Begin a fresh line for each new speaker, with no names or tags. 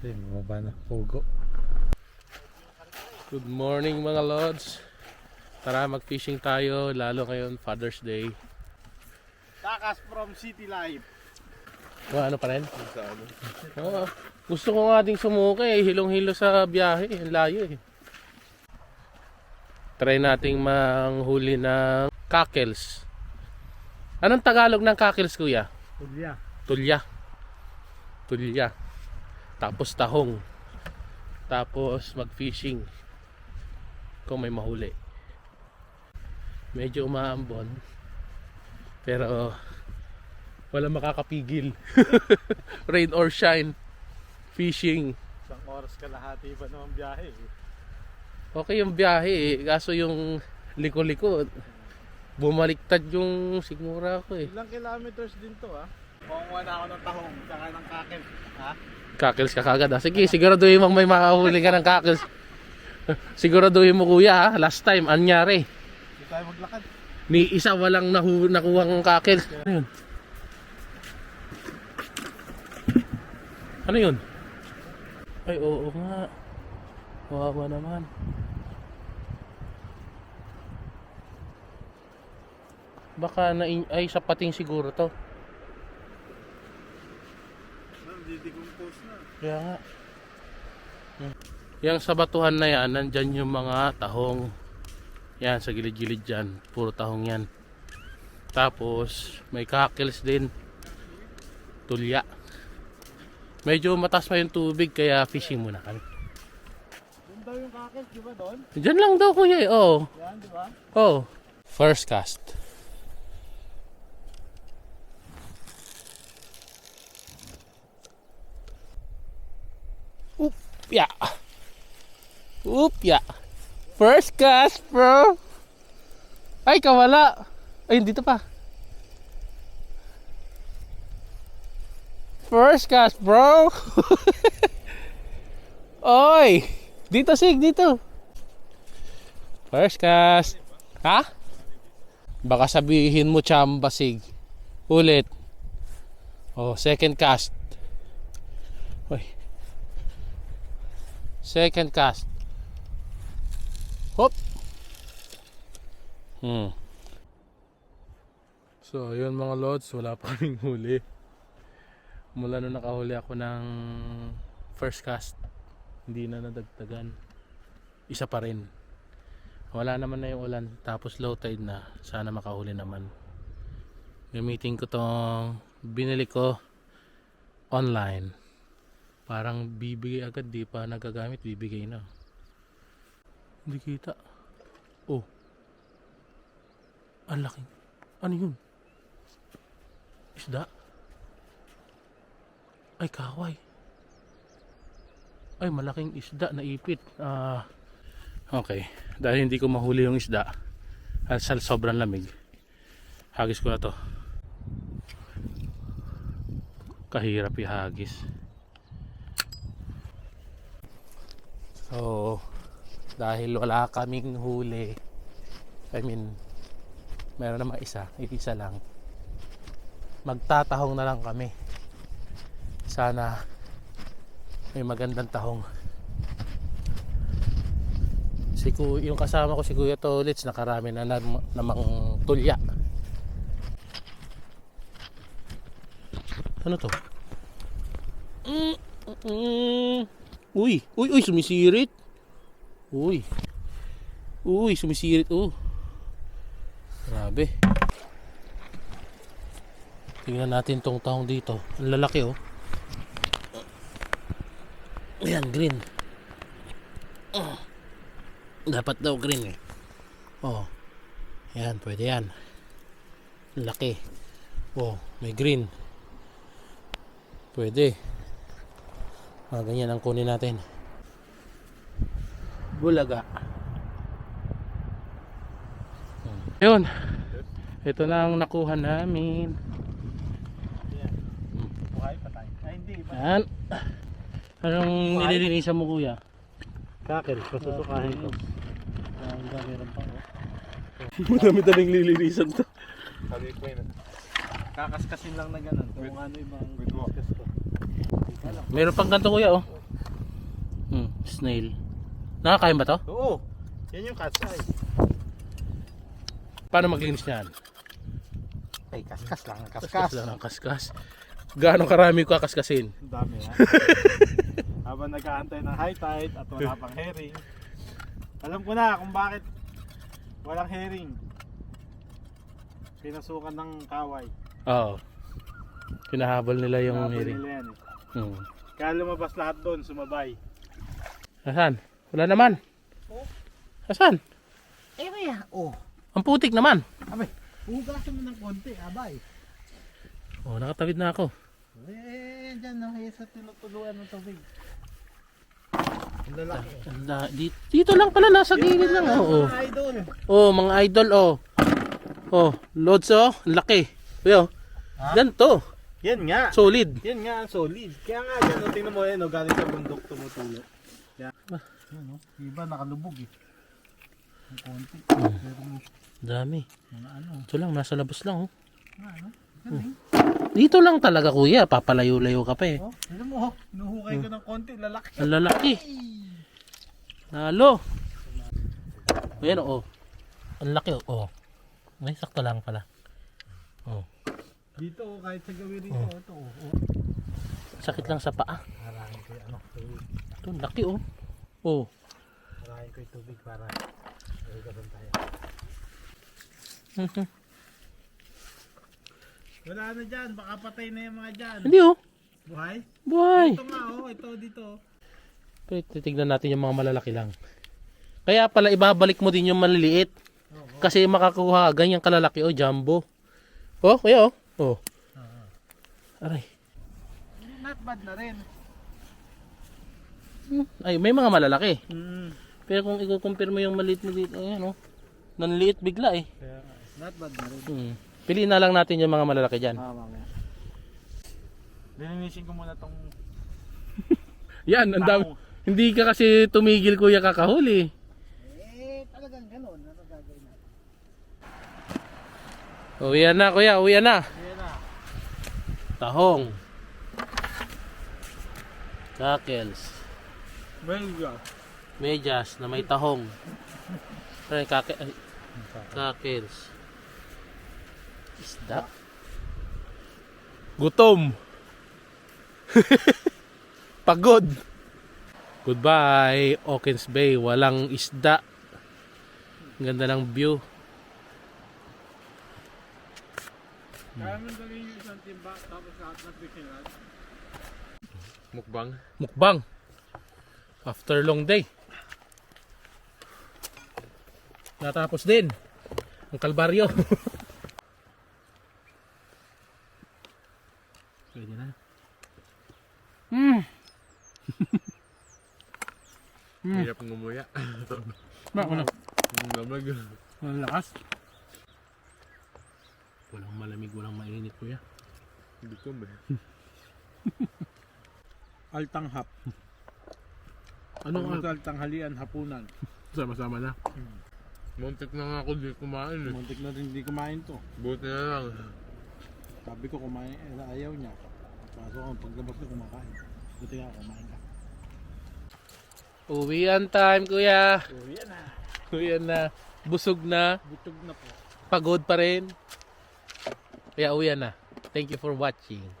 Bumaba na. Pugo.
Good morning mga lods. Tara mag-fishing tayo lalo ngayon Father's Day.
Takas from City Life.
O, ano pa rin? Oo. Gusto ko nga ding sumuka eh. Hilong-hilo sa biyahe. Ang layo eh. Try nating manghuli ng cockles. Anong Tagalog ng cockles kuya?
Tulya.
Tulya. Tulya. Tapos tahong. Tapos mag-fishing. Kung may mahuli. Medyo umaambon. Pero wala makakapigil. Rain or shine. Fishing.
Isang oras kalahati pa naman biyahe. eh.
Okay yung biyahe eh. Kaso yung liko-liko. Bumaliktad yung sigmura ko eh.
Ilang kilometers din to ah. Kukuha na ako ng tahong, saka ng kakel. Ha?
Kakels ka kagad ah. Sige, siguraduhin mong may makahuli ka ng kakels. siguraduhin mo kuya ha. Last time, anyari.
Hindi tayo maglakad.
Ni isa walang nahu nakuha ng kakels. Ano yun? Ano yun? Ay, oo nga. Wawa naman. Baka na ay sapating siguro to.
Nandidikompose na.
Kaya nga. Yang sa batuhan na yan, nandyan yung mga tahong. Yan, sa gilid-gilid dyan. Puro tahong yan. Tapos, may kakels din. Tulya. Medyo mataas pa yung tubig, kaya fishing muna kami.
Doon daw yung kakel, di ba doon?
Diyan lang daw kuya eh. Oo.
Yan, di ba?
Oh. First cast. Oop, ya. Oop, ya. First cast, bro. Ay, kawala. Ay, dito pa. First cast, bro. Oy. Dito, Sig, dito. First cast. Ha? Baka sabihin mo chamba sig. Ulit. Oh, second cast. Uy. Second cast. Hop. Hmm. So, ayun mga lods, wala pa kaming huli. Mula nung nakahuli ako ng first cast, hindi na nadagdagan. Isa pa rin. Wala naman na yung ulan. Tapos low tide na. Sana makahuli naman. Gamitin ko tong binili ko online. Parang bibigay agad. Di pa nagagamit. Bibigay na. Hindi kita. Oh. Ang laking. Ano yun? Isda? Ay, kaway. Ay, malaking isda na ipit. Ah, okay. Dahil hindi ko mahuli yung isda, at sa sobrang lamig, hagis ko na to. Kahirap ihagis. So, dahil wala kaming huli, I mean, meron naman isa, isa lang. Magtatahong na lang kami. Sana may magandang tahong. Si ku yung kasama ko si Kuya Tolits nakarami na nam- namang tulya. Ano to? Mm, mm, uy, uy, uy, sumisirit. Uy. Uy, sumisirit. Oh. Grabe. Tingnan natin tong tahong dito. Ang lalaki oh. Ayan, green. Oh. Dapat daw green eh. Oh. Yan, pwede yan. Laki. Oh, may green. Pwede. Ah, ganyan ang kunin natin. Bulaga. Yun. Ito na ang nakuha namin.
Buhay pa tayo. Ay, hindi.
Yan. Anong nililinisan mo kuya?
Kakel, pasusukahin ko.
Madami taling lilinisan to.
Sabi ko yun. Kakaskasin lang na ganun. Kung ano yung mga.
Meron pang ganito kuya oh. Hmm, snail. Nakakain ba to?
Oo. Yan yung cat's eye.
Paano maglinis niyan?
Ay, kaskas lang.
Kaskas lang ang kaskas. Gaano karami ko kakaskasin?
Ang dami ha. Habang nag-aantay ng high tide at wala pang herring. Alam ko na kung bakit walang herring. Pinasukan ng kaway.
Oo. Pinahabol nila yung
Hinahabol
hearing.
nila yan eh.
Hmm.
Kaya lumabas lahat doon, sumabay.
Asan? Wala naman.
Oh.
Asan?
Eh maya, oh.
Ang putik naman.
Abay, hugasan mo ng konti, abay.
Oh, nakatawid na ako.
Eh, dyan na kayo sa tinutuluan ng tubig. Ang lalaki.
Anda, dito, dito lang pala nasa gilid lang. Oo. Oh,
Mga idol.
oh. mga idol oh. Oh, loads oh, Ang laki. Kuya, oh. Ganito.
Yan nga.
Solid.
Yan nga, ang solid. Kaya nga, dyan, oh, tingnan mo yan, oh, galing sa bundok tumutulo. Yan. Yan, oh. Iba nakalubog eh. Ang konti. Pero
Dami.
mga ano,
Ito lang, nasa labas lang oh.
mga ano. Galing.
Dito lang talaga kuya, papalayo-layo ka pa eh.
Oh, tingnan mo, oh. Nuhukay ko ng konti, lalaki.
Ang lalaki. Lalo. Ayan oh. Ang laki oh. oh. May sakto lang pala. Oh.
Dito, oh, kahit sa gawin rito, oh. ito, oh. oh.
Sakit lang sa paa.
Harangin ko yung ano, tubig.
Ito, laki oh. Oh.
Harangin ko yung tubig para hugasan tayo. Wala na dyan, baka patay na yung mga dyan.
Hindi oh.
Buhay?
Buhay.
Ito nga, oh, ito dito.
Pero titignan natin yung mga malalaki lang. Kaya pala ibabalik mo din yung maliliit. Kasi makakuha ganyan kalalaki oh, jumbo. Oh, kuya oh. Oh. Aray.
Not bad na rin.
Hmm, Ay, may mga malalaki.
Mm.
Pero kung i-compare mo yung maliit mo dito, ayan oh. Nanliit bigla eh.
Kaya, not bad na rin.
Hmm. Piliin na lang natin yung mga malalaki dyan.
Ah, mamaya. Lilinisin ko muna tong
Yan, ang dami. Hindi ka kasi tumigil kuya kakahuli.
Eh, talagang gano'n. Ano gagawin natin?
Uwian na kuya, uwian na. Tahong. Kakels.
Belga.
Medyas na may tahong. Ay, kake, ay, kakels. Isda. Gutom. Pagod. Goodbye, Hawkins Bay. Walang isda. Ganda ng view.
Kaya mo gawin yung isang timba tapos lahat ng bikilan.
Mukbang.
Mukbang. After long day. Natapos din. Ang kalbaryo. Pwede na. Hmm.
Hirap ngumuya.
Ba, ano?
Ang lamag.
Ang lakas. Malamig, walang mainit kuya.
Gutom eh.
Altang hap.
Anong
Ano altang halian, hapunan.
sama-sama na?
Muntik na nga ako di kumain eh.
Muntik na rin hindi kumain to.
Buti na lang.
Sabi ko kumain, eh, ayaw niya. Kaso ang paglabas ko kumakain. Buti nga kumain ka.
Uwian time kuya.
So, yan na.
Uwian na. Busog na.
Butog na po.
Pagod pa rin. Kaya uwian na. Thank you for watching.